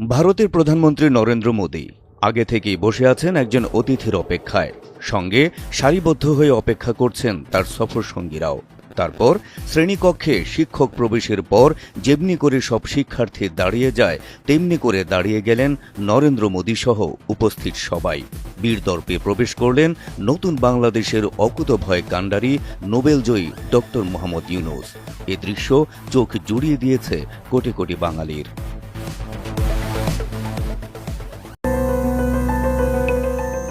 ভারতের প্রধানমন্ত্রী নরেন্দ্র মোদী আগে থেকেই বসে আছেন একজন অতিথির অপেক্ষায়। সঙ্গে সারিবদ্ধ হয়ে অপেক্ষা করছেন তার সফর সঙ্গীরাও তারপর শ্রেণীকক্ষে শিক্ষক প্রবেশের পর যেমনি করে সব শিক্ষার্থী দাঁড়িয়ে যায়, তেমনি করে দাঁড়িয়ে গেলেন নরেন্দ্র মোদী সহ উপস্থিত সবাই। বীরদর্পে প্রবেশ করলেন নতুন বাংলাদেশের অকুতভয় কাণ্ডারি নোবেলজয়ী ডক্টর মোহাম্মদ ইউনুস। এ দৃশ্য চোখ জুড়িয়ে দিয়েছে কোটি কোটি বাঙালির।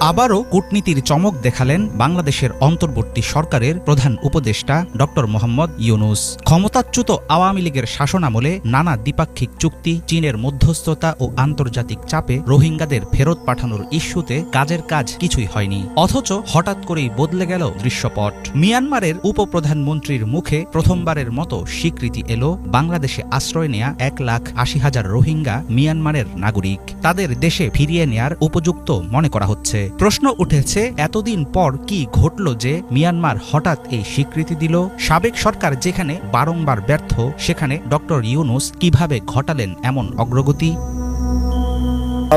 আবারও কূটনীতির চমক দেখালেন বাংলাদেশের অন্তর্বর্তী সরকারের প্রধান উপদেষ্টা ডক্টর মোহাম্মদ ইউনুস। ক্ষমতাচ্যুত আওয়ামী লীগের শাসনামলে নানা দ্বিপাক্ষিক চুক্তি, চীনের মধ্যস্থতা ও আন্তর্জাতিক চাপে রোহিঙ্গাদের ফেরত পাঠানোর ইস্যুতে কাজের কাজ কিছুই হয়নি। অথচ হঠাৎ করেই বদলে গেল দৃশ্যপট। মিয়ানমারের উপপ্রধানমন্ত্রীর মুখে প্রথমবারের মতো স্বীকৃতি এলো বাংলাদেশে আশ্রয় নেয়া এক লাখ আশি হাজার রোহিঙ্গা মিয়ানমারের নাগরিক। তাদের দেশে ফিরিয়ে নেয়ার উপযুক্ত মনে করা হচ্ছে। প্রশ্ন উঠেছে এতদিন পর কি ঘটল যে মিয়ানমার হঠাৎ এই স্বীকৃতি দিল? সাবেক সরকার যেখানে বারংবার ব্যর্থ সেখানে ডক্টর ইউনুস কীভাবে ঘটালেন এমন অগ্রগতি?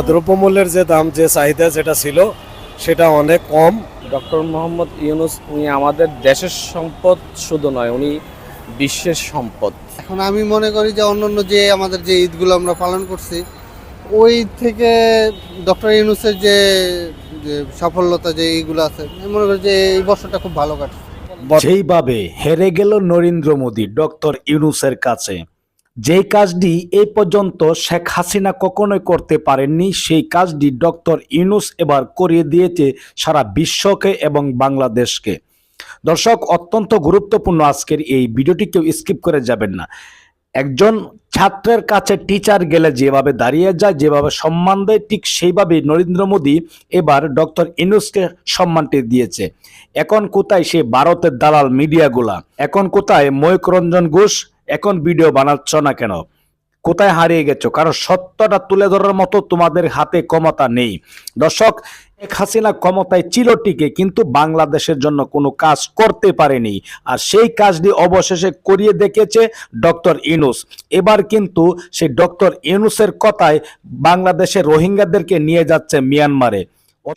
দ্রব্যমূল্যের যে দাম যে চাহিদা যেটা ছিল সেটা অনেক কম। ডক্টর মোহাম্মদ ইউনুস উনি আমাদের দেশের সম্পদ শুধু নয় উনি বিশ্বের সম্পদ। এখন আমি মনে করি যে অন্যান্য যে আমাদের যে ঈদগুলো আমরা পালন করছি ওই থেকে ডক্টর ইউনুসের যে যে সাফল্যতা যে এইগুলো আছে মনে করি যে এই বছরটা খুব ভালো কাটছে। যেইভাবে হেরে গেল নরেন্দ্র মোদী ডক্টর ইউনুসের কাছে, যেই কাজটি এই পর্যন্ত শেখ হাসিনা কখনোই করতে পারেননি, সেই কাজটি ডক্টর ইউনুস এবার করিয়ে দিয়েছে সারা বিশ্বকে এবং বাংলাদেশকে। দর্শক, অত্যন্ত গুরুত্বপূর্ণ আজকের এই ভিডিওটি, কেউ স্কিপ করে যাবেন না। একজন ছাত্রের কাছে টিচার গেলে যেভাবে দাঁড়িয়ে যায়, যেভাবে সম্মান দেয়, ঠিক সেইভাবেই নরেন্দ্র মোদী এবার ডক্টর ইনুসকে সম্মানটি দিয়েছে। এখন কোথায় সে ভারতের দালাল মিডিয়াগুলা? এখন কোথায় ময়ূক রঞ্জন ঘোষ? এখন ভিডিও বানাচ্ছ না কেন? কোথায় হারিয়ে গেছো? কারণ সত্যটা তুলে ধরার মতো তোমাদের হাতে ক্ষমতা নেই। দর্শক শেখ হাসিনা ক্ষমতায় ছিল টিকে কিন্তু বাংলাদেশের জন্য কোনো কাজ করতে পারেনি। আর সেই কাজটি অবশেষে করিয়ে দেখেছে ডক্টর ইনুস এবার কিন্তু সেই ডক্টর ইনুসের কথায় বাংলাদেশের রোহিঙ্গাদেরকে নিয়ে যাচ্ছে মিয়ানমারে।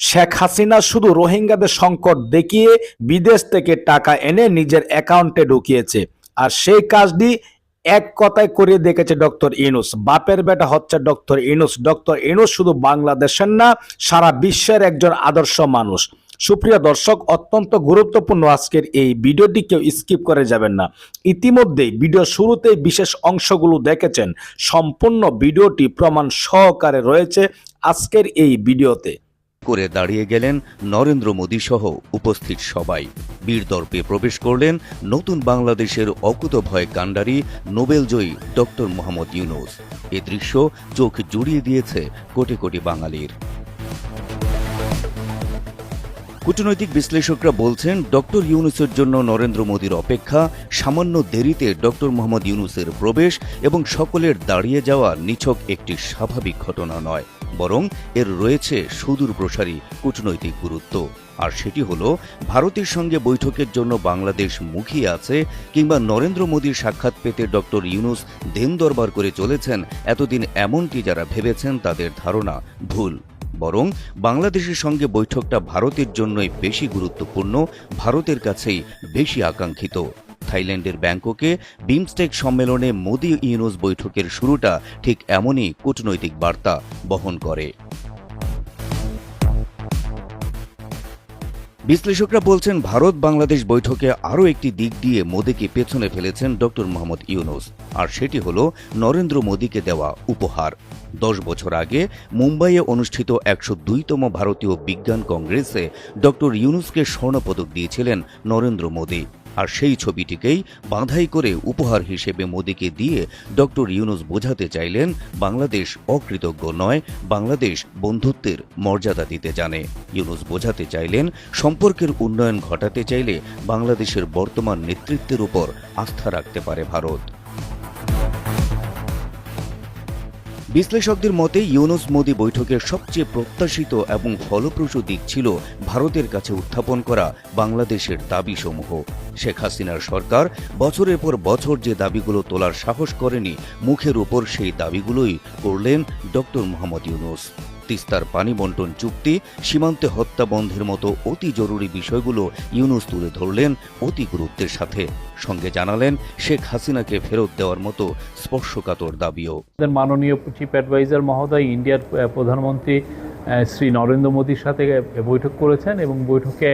শেখ হাসিনা শুধু রোহিঙ্গাদের সংকট দেখিয়ে বিদেশ থেকে টাকা এনে নিজের অ্যাকাউন্টে ঢুকিয়েছে। আর সেই কাজটি এক কথায় করিয়ে দেখেছে ডক্টর ইনুস বাপের বেটা হচ্ছে ডক্টর ইনুস ডক্টর ইনুস শুধু বাংলাদেশের না, সারা বিশ্বের একজন আদর্শ মানুষ। সুপ্রিয় দর্শক, অত্যন্ত গুরুত্বপূর্ণ আজকের এই ভিডিওটি কেউ স্কিপ করে যাবেন না। ইতিমধ্যেই ভিডিও শুরুতেই বিশেষ অংশগুলো দেখেছেন। সম্পূর্ণ ভিডিওটি প্রমাণ সহকারে রয়েছে আজকের এই ভিডিওতে। করে দাঁড়িয়ে গেলেন নরেন্দ্র মোদী সহ উপস্থিত সবাই। বীরদর্পে প্রবেশ করলেন নতুন বাংলাদেশের অকুতভয় কাণ্ডারি নোবেলজয়ী ডক্টর মোহাম্মদ ইউনুস। এ দৃশ্য চোখ জুড়িয়ে দিয়েছে কোটি কোটি বাঙালির। কূটনৈতিক বিশ্লেষকরা বলছেন, ডক্টর ইউনুসের জন্য নরেন্দ্র মোদীর অপেক্ষা সামান্য দেরিতে ডক্টর মোহাম্মদ ইউনুসের প্রবেশ এবং সকলের দাঁড়িয়ে যাওয়া নিছক একটি স্বাভাবিক ঘটনা নয়, বরং এর রয়েছে সুদূর প্রসারী কূটনৈতিক গুরুত্ব। আর সেটি হল, ভারতের সঙ্গে বৈঠকের জন্য বাংলাদেশ মুখিয়ে আছে কিংবা নরেন্দ্র মোদীর সাক্ষাৎ পেতে ডক্টর ইউনুস দেন দরবার করে চলেছেন, এতদিন এমনটি যারা ভেবেছেন তাদের ধারণা ভুল। বরং বাংলাদেশের সঙ্গে বৈঠকটা ভারতের জন্যই বেশি গুরুত্বপূর্ণ, ভারতের কাছেই বেশি আকাঙ্ক্ষিত। থাইল্যান্ডের ব্যাংককে বিমস্টেক সম্মেলনে মোদি ইউনুস বৈঠকের শুরুটা ঠিক এমনই কূটনৈতিক বার্তা বহন করে। বিশ্লেষকরা বলছেন, ভারত বাংলাদেশ বৈঠকে আরও একটি দিক দিয়ে মোদীকে পেছনে ফেলেছেন ড. মোহাম্মদ ইউনুস। আর সেটি হল, নরেন্দ্র মোদীকে দেওয়া উপহার। দশ বছর আগে মুম্বাইয়ে অনুষ্ঠিত একশো দুইতম ভারতীয় বিজ্ঞান কংগ্রেসে ড. ইউনুসকে স্বর্ণপদক দিয়েছিলেন নরেন্দ্র মোদী। আর সেই ছবিটিকেই বাঁধাই করে উপহার হিসেবে মোদীকে দিয়ে ডক্টর ইউনুস বোঝাতে চাইলেন বাংলাদেশ অকৃতজ্ঞ নয়, বাংলাদেশ বন্ধুত্বের মর্যাদা দিতে জানে। ইউনুস বোঝাতে চাইলেন সম্পর্কের উন্নয়ন ঘটাতে চাইলে বাংলাদেশের বর্তমান নেতৃত্বের উপর আস্থা রাখতে পারে ভারত। বিশ্লেষকদের মতে, ইউনুস মোদী বৈঠকের সবচেয়ে প্রত্যাশিত এবং ফলপ্রসূ দিক ছিল ভারতের কাছে উত্থাপন করা বাংলাদেশের দাবিসমূহ। শেখ হাসিনার সরকার বছরের পর বছর যে দাবিগুলো তোলার সাহস করেনি, মুখের উপর সেই দাবিগুলোই করলেন ডক্টর মোহাম্মদ ইউনুস। তিস্তার পানি বন্টন চুক্তি, সীমান্তে হত্যা বন্ধের মতো অতি জরুরি বিষয়গুলো ইউনুস তুলে ধরলেন অতি গুরুত্বের সাথে। সঙ্গে জানালেন, শেখ হাসিনাকে ফেরত দেওয়ার মতো স্পর্শকাতর দাবিও। মাননীয় চিফ অ্যাডভাইজার মহোদয় ইন্ডিয়ার প্রধানমন্ত্রী শ্রী নরেন্দ্র মোদীর সাথে বৈঠক করেছেন এবং বৈঠকে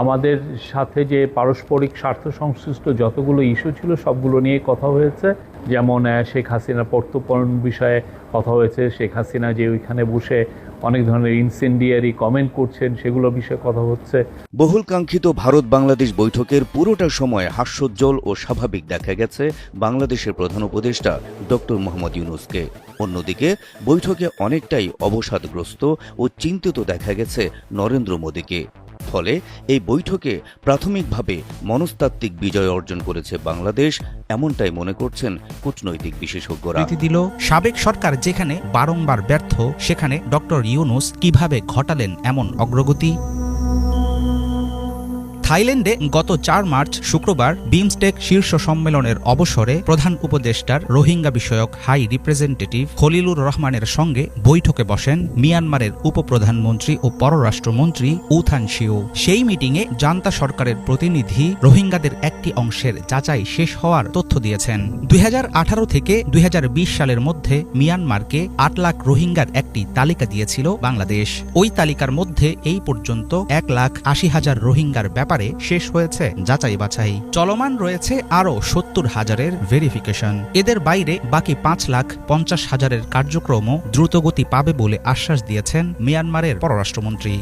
আমাদের সাথে যে পারস্পরিক স্বার্থ সংশ্লিষ্ট যতগুলো ইস্যু ছিল সবগুলো নিয়ে কথা হয়েছে। যেমন শেখ হাসিনার প্রত্যর্পণ বিষয়ে কথা হয়েছে। শেখ হাসিনা যে ওইখানে বসে অনেক ধরনের ইনসেন্ডিয়ারি কমেন্ট করছেন, সেগুলো বিষয়ে কথা হচ্ছে। বহুল কাঙ্ক্ষিত ভারত বাংলাদেশ বৈঠকের পুরোটা সময় হাস্যোজ্জ্বল ও স্বাভাবিক দেখা গেছে বাংলাদেশের প্রধান উপদেষ্টা ডক্টর মোহাম্মদ ইউনুসকে। অন্যদিকে, বৈঠকে অনেকটাই অবসাদগ্রস্ত ও চিন্তিত দেখা গেছে নরেন্দ্র মোদীকে। ফলে এই বৈঠকে প্রাথমিকভাবে মনস্তাত্ত্বিক বিজয় অর্জন করেছে বাংলাদেশ, এমনটাই মনে করছেন কূটনৈতিক বিশেষজ্ঞরা। দিল, সাবেক সরকার যেখানে বারংবার ব্যর্থ, সেখানে ডক্টর ইউনুস কীভাবে ঘটালেন এমন অগ্রগতি? থাইল্যান্ডে গত চার মার্চ শুক্রবার বিমস্টেক শীর্ষ সম্মেলনের অবসরে প্রধান উপদেষ্টার রোহিঙ্গা বিষয়ক হাই রিপ্রেজেন্টেটিভ খলিলুর রহমানের সঙ্গে বৈঠকে বসেন মিয়ানমারের উপপ্রধানমন্ত্রী ও পররাষ্ট্রমন্ত্রী উথান শিও। সেই মিটিংয়ে জান্তা সরকারের প্রতিনিধি রোহিঙ্গাদের একটি অংশের যাচাই শেষ হওয়ার তথ্য দিয়েছেন। দুই হাজার আঠারো থেকে দুই হাজার বিশ সালের মধ্যে মিয়ানমারকে আট লাখ রোহিঙ্গার একটি তালিকা দিয়েছিল বাংলাদেশ। ওই তালিকার মধ্যে এই পর্যন্ত এক লাখ আশি হাজার রোহিঙ্গার ব্যাপারে শেষ হয়েছে যাচাই বাছাই। চলমান রয়েছে আরও সত্তর হাজারের ভেরিফিকেশন এদের বাইরে বাকি পাঁচ লাখ পঞ্চাশ হাজারের কার্যক্রমও দ্রুতগতি পাবে বলে আশ্বাস দিয়েছেন মিয়ানমারের পররাষ্ট্রমন্ত্রী।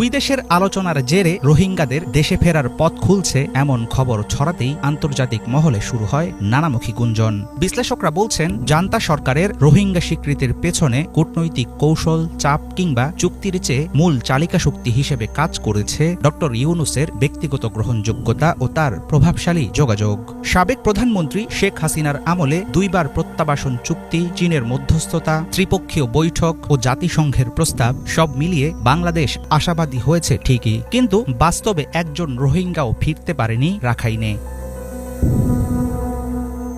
দুই দেশের আলোচনার জেরে রোহিঙ্গাদের দেশে ফেরার পথ খুলছে এমন খবর ছড়াতেই আন্তর্জাতিক মহলে শুরু হয় নানামুখী গুঞ্জন। বিশ্লেষকরা বলছেন, জান্তা সরকারের রোহিঙ্গা স্বীকৃতির পেছনে কূটনৈতিক কৌশল, চাপ কিংবা চুক্তির চেয়ে মূল চালিকা শক্তি হিসেবে কাজ করেছে ডক্টর ইউনুসের ব্যক্তিগত গ্রহণযোগ্যতা ও তার প্রভাবশালী যোগাযোগ। সাবেক প্রধানমন্ত্রী শেখ হাসিনার আমলে দুইবার প্রত্যাবাসন চুক্তি, চীনের মধ্যস্থতা, ত্রিপক্ষীয় বৈঠক ও জাতিসংঘের প্রস্তাব সব মিলিয়ে বাংলাদেশ আশাবাদী হয়েছে ঠিকই কিন্তু বাস্তবে একজন রোহিঙ্গাও ফিরতে পারেনি রাখাইনে।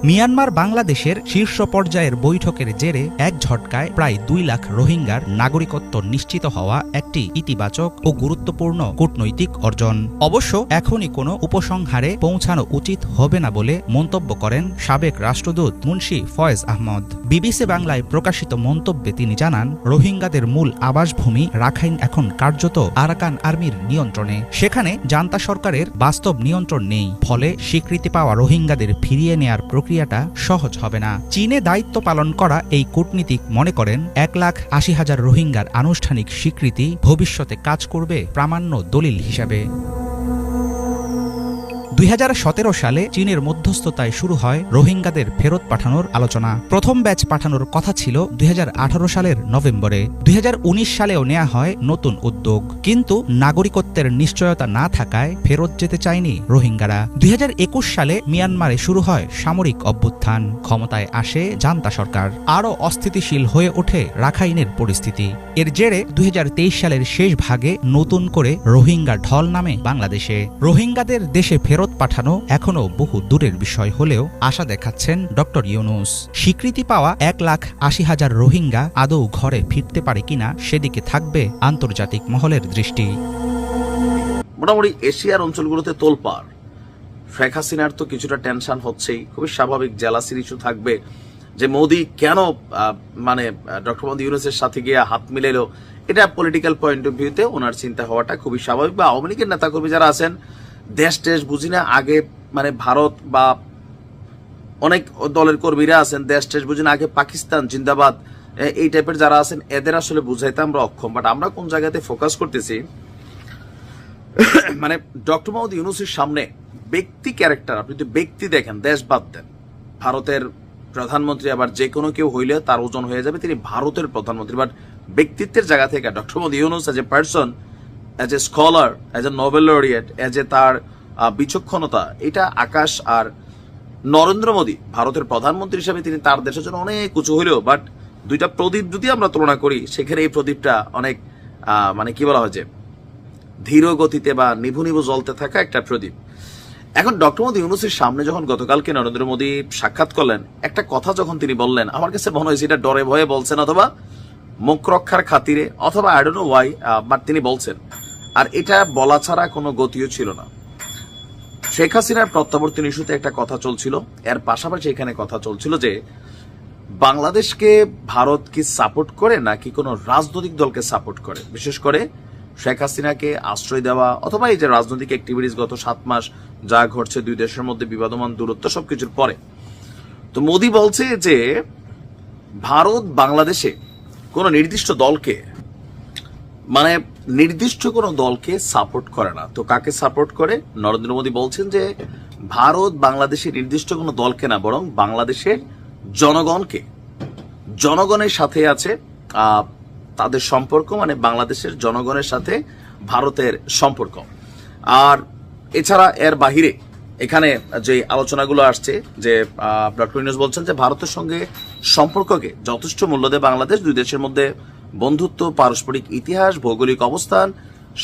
মিয়ানমার বাংলাদেশের শীর্ষ পর্যায়ের বৈঠকের জেরে এক ঝটকায় প্রায় দুই লাখ রোহিঙ্গার নাগরিকত্ব নিশ্চিত হওয়া একটি ইতিবাচক ও গুরুত্বপূর্ণ কূটনৈতিক অর্জন। অবশ্য এখনই কোনো উপসংহারে পৌঁছানো উচিত হবে না বলে মন্তব্য করেন সাবেক রাষ্ট্রদূত মুন্সি ফয়েজ আহমদ। বিবিসি বাংলায় প্রকাশিত মন্তব্যে তিনি জানান, রোহিঙ্গাদের মূল আবাসভূমি রাখাইন এখন কার্যত আরাকান আর্মির নিয়ন্ত্রণে। সেখানে জান্তা সরকারের বাস্তব নিয়ন্ত্রণ নেই। ফলে স্বীকৃতি পাওয়া রোহিঙ্গাদের ফিরিয়ে নেয়ার প্রক্রিয়াটা সহজ হবে না। চীনে দায়িত্ব পালন করা এই কূটনীতিক মনে করেন এক লাখ আশি হাজার রোহিঙ্গার আনুষ্ঠানিক স্বীকৃতি ভবিষ্যতে কাজ করবে প্রামাণ্য দলিল হিসাবে। দুই হাজার সতেরো সালে চীনের মধ্যস্থতায় শুরু হয় রোহিঙ্গাদের ফেরত পাঠানোর আলোচনা। প্রথম ব্যাচ পাঠানোর কথা ছিল দুই হাজার আঠারো সালের নভেম্বরে। দুই হাজার উনিশ সালেও নেওয়া হয় নতুন উদ্যোগ। কিন্তু নাগরিকত্বের নিশ্চয়তা না থাকায় ফেরত যেতে চায়নি রোহিঙ্গারা। দুই হাজার একুশ সালে মিয়ানমারে শুরু হয় সামরিক অভ্যুত্থান। ক্ষমতায় আসে জান্তা সরকার। আরও অস্থিতিশীল হয়ে ওঠে রাখাইনের পরিস্থিতি। এর জেরে দুই হাজার তেইশ সালের শেষ ভাগে নতুন করে রোহিঙ্গা ঢল নামে বাংলাদেশে। রোহিঙ্গাদের দেশে ফেরত পাঠানো এখনও বহু দূরের বিষয় হলেও আশা দেখাচ্ছেন ডক্টর ইউনুস। স্বীকৃতি পাওয়া এক লাখ আশি হাজার রোহিঙ্গা আদৌ ঘরে ফিরতে পারে কিনা সেদিকে থাকবে আন্তর্জাতিক মহলের দৃষ্টি। মোটামুটি এশিয়ার অঞ্চলগুলোতে তোলপাড়। শেখ হাসিনার তো কিছুটা টেনশন হচ্ছেই। খুবই স্বাভাবিক জেলাসির ইস্যু থাকবে যে মোদি কেন মানে ডক্টর মোদী ইউনুসের সাথে গিয়ে হাত মিলেলো এটা পলিটিক্যাল পয়েন্ট অফ ভিউতে ওনার চিন্তা হওয়াটা খুবই স্বাভাবিক। বা আওয়ামী লীগের নেতাকর্মী যারা আছেন দেশ টেশ বুঝি না, আগে মানে ভারত বা অনেক দলের কর্মীরা আছেন, দেশ টেশ বুঝি না, আগে পাকিস্তান, জিন্দাবাদ এই টাইপের যারা আছেন, এদের আসলে বুঝাইতে আমরা অক্ষম। বাট আমরা কোন জায়গাতে ফোকাস করতেছি মানে ডক্টর মোহাম্মদ ইউনুসের সামনে ব্যক্তি ক্যারেক্টার আপনি যদি ব্যক্তি দেখেন, দেশ বাদ দেন, ভারতের প্রধানমন্ত্রী আবার যে কোনো কেউ হইলে তার ওজন হয়ে যাবে, তিনি ভারতের প্রধানমন্ত্রী। বাট ব্যক্তিত্বের জায়গা থেকে doctor Mohammad Yunus as a person as a scholar as a Nobel laureate as a তার বিচক্ষণতা, এটা আকাশ আর নরেন্দ্র মোদী, ভারতের প্রধানমন্ত্রী হিসেবে তিনি তার দেশের জন্য অনেক উঁচু হইলেও বাট দুইটা প্রদীপ যদি আমরা তুলনা করি, সেখানে এই প্রদীপটা অনেক মানে কি বলা হয় যে, ধীর গতিতে বা নিভু নিভু জ্বলতে থাকা একটা প্রদীপ। এখন ডক্টর মোদী ইউনুসের সামনে যখন গতকালকে নরেন্দ্র মোদী সাক্ষাৎ করলেন, একটা কথা যখন তিনি বললেন, আমার কাছে মনে হয়েছে এটা ডরে ভয়ে বলছেন অথবা মুখ রক্ষার খাতিরে, অথবা I don't know why but তিনি বলছেন আর এটা বলা ছাড়া কোনো গতিও ছিল না। শেখ হাসিনার প্রত্যাবর্তন ইস্যুতে একটা কথা চলছিল। এর পাশাপাশি এখানে কথা চলছিল যে, বাংলাদেশকে ভারত কি সাপোর্ট করে নাকি কোনো রাজনৈতিক দলকে সাপোর্ট করে? বিশেষ করে শেখ হাসিনাকে আশ্রয় দেওয়া অথবা এই যে রাজনৈতিক অ্যাক্টিভিটিস গত সাত মাস যা ঘটছে দুই দেশের মধ্যে বিবাদমান দূরত্ব সবকিছুর পরে। তো মোদি বলছে যে, ভারত বাংলাদেশে কোনো নির্দিষ্ট দলকে মানে নির্দিষ্ট কোনো দলকে সাপোর্ট করে না। তো কাকে সাপোর্ট করে? নরেন্দ্র মোদী বলছেন যে, ভারত বাংলাদেশের নির্দিষ্ট কোনো দলকে না, বরং বাংলাদেশের জনগণকে। জনগণের সাথে আছে তাদের সম্পর্ক মানে বাংলাদেশের জনগণের সাথে ভারতের সম্পর্ক। আর এছাড়া এর বাহিরে এখানে যে আলোচনাগুলো আসছে যে ডক্টর ইউনুস বলছেন যে, ভারতের সঙ্গে সম্পর্ককে যথেষ্ট মূল্য দেয় বাংলাদেশ দুই দেশের মধ্যে বন্ধুত্ব, পারস্পরিক ইতিহাস, ভৌগোলিক অবস্থান,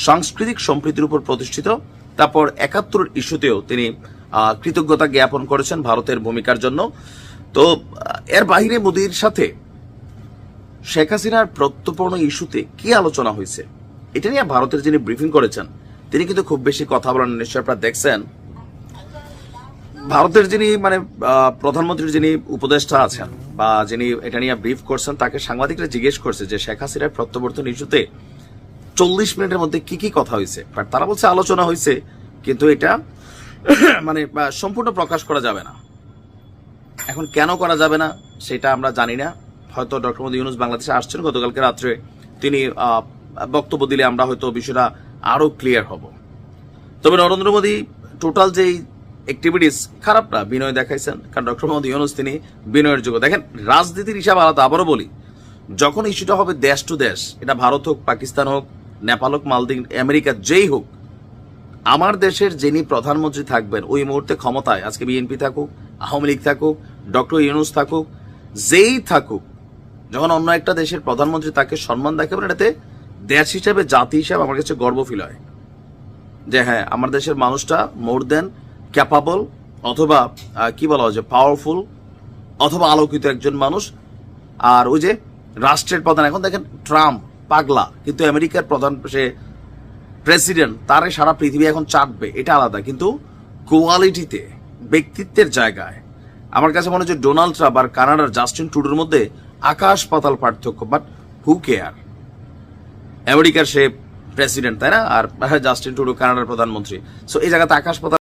সাংস্কৃতিক সম্প্রীতির উপর প্রতিষ্ঠিত। তারপর একাত্তর ইস্যুতেও তিনি কৃতজ্ঞতা জ্ঞাপন করেছেন ভারতের ভূমিকার জন্য। তো এর বাহিরে মোদীর সাথে শেখ হাসিনার প্রত্যর্পণ ইস্যুতে কি আলোচনা হয়েছে? এটা নিয়ে ভারতের যিনি ব্রিফিং করেছেন, তিনি কিন্তু খুব বেশি কথা বলেন নিশ্চয় আপনারা দেখছেন। ভারতের যিনি মানে প্রধানমন্ত্রীর যিনি উপদেষ্টা আছেন বা যিনি এটা নিয়ে ব্রিফ করছেন, তাকে সাংবাদিকরা জিজ্ঞেস করছে যে শেখ হাসিনার প্রত্যাবর্তন ইস্যুতে চল্লিশ মিনিটের মধ্যে কি কি কথা হয়েছে? তারা বলছে আলোচনা হয়েছে, কিন্তু এটা মানে সম্পূর্ণ প্রকাশ করা যাবে না। এখন কেন করা যাবে না, সেটা আমরা জানি না। হয়তো ডক্টর মোদী ইউনুস বাংলাদেশে আসছেন, গতকালকে রাত্রে তিনি বক্তব্য দিলে আমরা হয়তো বিষয়টা আরও ক্লিয়ার হব। তবে নরেন্দ্র মোদী টোটাল যেই অ্যাক্টিভিটিস খারাপ না বিনয় দেখাইছেন। কারণ ডক্টর মোদী ইউনুস তিনি বিনয়ের যোগ্য। দেখেন, রাজনীতির হিসাব আলাদা, আবারও বলি, যখন ইস্যুটা হবে দেশ টু দেশ, এটা ভারত হোক, পাকিস্তান হোক, নেপাল হোক, মালদ্বীপ, আমেরিকা, যেই হোক, আমার দেশের যিনি প্রধানমন্ত্রী থাকবেন, ওই মুহূর্তে ক্ষমতায়, আজকে বিএনপি থাকুক, আওয়ামী লীগ থাকুক, ডক্টর ইউনুস থাকুক, যেই থাকুক, যখন অন্য একটা দেশের প্রধানমন্ত্রী তাকে সম্মান দেখাবেন, এটাতে দেশ হিসাবে, জাতি হিসাবে আমার কাছে গর্ব ফিল হয়। যে হ্যাঁ আমার দেশের মানুষটা মোর দেন ক্যাপাবল অথবা কি বলা হয় যে পাওয়ারফুল অথবা আলোকিত একজন মানুষ। আর ওই যে রাষ্ট্রের প্রধান, এখন দেখেন ট্রাম্প পাগলা, কিন্তু আমেরিকার প্রধান সে প্রেসিডেন্ট, তারে সারা পৃথিবী এখন চাটবে, এটা আলাদা। কিন্তু কোয়ালিটিতে, ব্যক্তিত্বের জায়গায়, আমার কাছে মনে হচ্ছে ডোনাল্ড ট্রাম্প আর কানাডার জাস্টিন টুডোর মধ্যে আকাশ পাতাল পার্থক্য, বাট হু কেয়ার। আমেরিকার সে প্রেসিডেন্ট, তাই না? আর জাস্টিন টুডো কানাডার প্রধানমন্ত্রী। সো এই জায়গাতে আকাশ পাতাল